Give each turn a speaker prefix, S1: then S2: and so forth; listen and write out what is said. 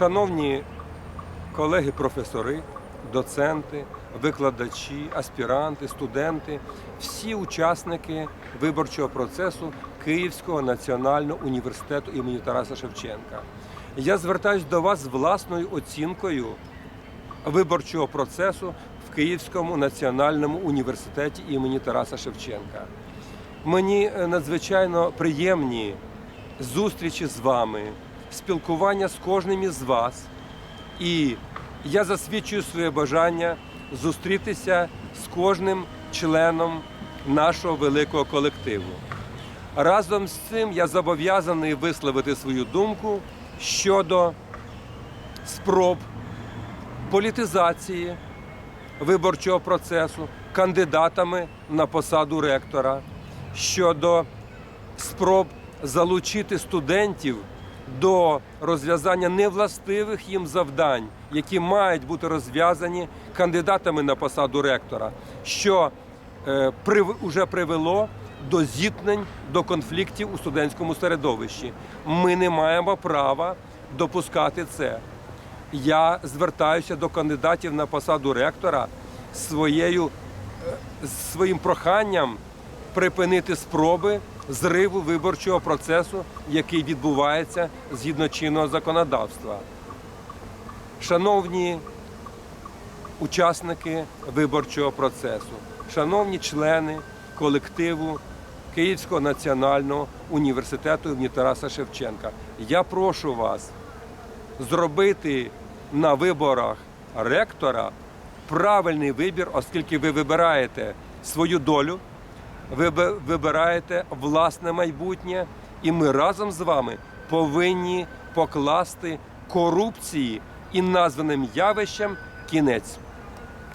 S1: Шановні колеги-професори, доценти, викладачі, аспіранти, студенти, всі учасники виборчого процесу Київського національного університету імені Тараса Шевченка. Я звертаюся до вас з власною оцінкою виборчого процесу в Київському національному університеті імені Тараса Шевченка. Мені е, надзвичайно приємні зустрічі з вами, спілкування з кожним із вас. І я засвідчую своє бажання зустрітися з кожним членом нашого великого колективу. Разом з цим я зобов'язаний висловити свою думку щодо спроб політизації виборчого процесу кандидатами на посаду ректора, щодо спроб залучити студентів до розв'язання невластивих їм завдань, які мають бути розв'язані кандидатами на посаду ректора, що е, прив- уже привело до зіткнень, до конфліктів у студентському середовищі. Ми не маємо права допускати це. Я звертаюся до кандидатів на посаду ректора своєю, е, своїм проханням припинити спроби зриву виборчого процесу, який відбувається згідно чинного законодавства. Шановні учасники виборчого процесу, шановні члени колективу Київського національного університету імені Тараса Шевченка, я прошу вас зробити на виборах ректора правильний вибір, оскільки ви вибираєте свою долю, ви вибираєте власне майбутнє, і ми разом з вами повинні покласти корупції і названим явищем кінець.